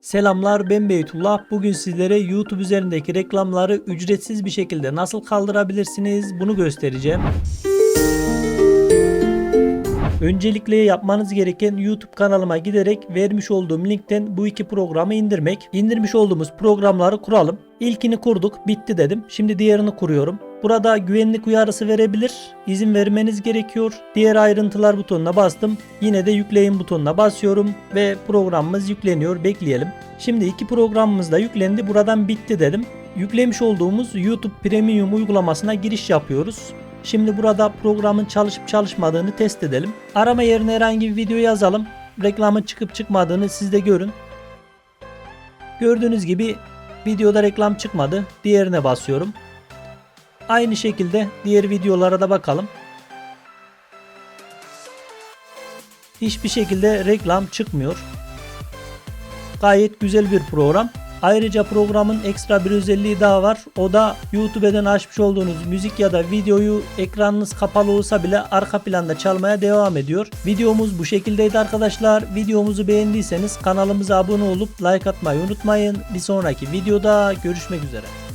Selamlar ben Beytullah. Bugün sizlere YouTube üzerindeki reklamları ücretsiz bir şekilde nasıl kaldırabilirsiniz bunu göstereceğim. Öncelikle yapmanız gereken YouTube kanalıma giderek vermiş olduğum linkten bu iki programı indirmek. İndirmiş olduğumuz programları kuralım. İlkini kurduk, bitti dedim. Şimdi diğerini kuruyorum. Burada güvenlik uyarısı verebilir. İzin vermeniz gerekiyor. Diğer ayrıntılar butonuna bastım. Yine de yükleyin butonuna basıyorum ve programımız yükleniyor. Bekleyelim. Şimdi iki programımız da yüklendi. Buradan bitti dedim. Yüklemiş olduğumuz YouTube Premium uygulamasına giriş yapıyoruz. Şimdi burada programın çalışıp çalışmadığını test edelim. Arama yerine herhangi bir video yazalım. Reklamın çıkıp çıkmadığını siz de görün. Gördüğünüz gibi videoda reklam çıkmadı. Diğerine basıyorum. Aynı şekilde diğer videolara da bakalım. Hiçbir şekilde reklam çıkmıyor. Gayet güzel bir program. Ayrıca programın ekstra bir özelliği daha var. O da YouTube'den açmış olduğunuz müzik ya da videoyu ekranınız kapalı olsa bile arka planda çalmaya devam ediyor. Videomuz bu şekildeydi arkadaşlar. Videomuzu beğendiyseniz kanalımıza abone olup like atmayı unutmayın. Bir sonraki videoda görüşmek üzere.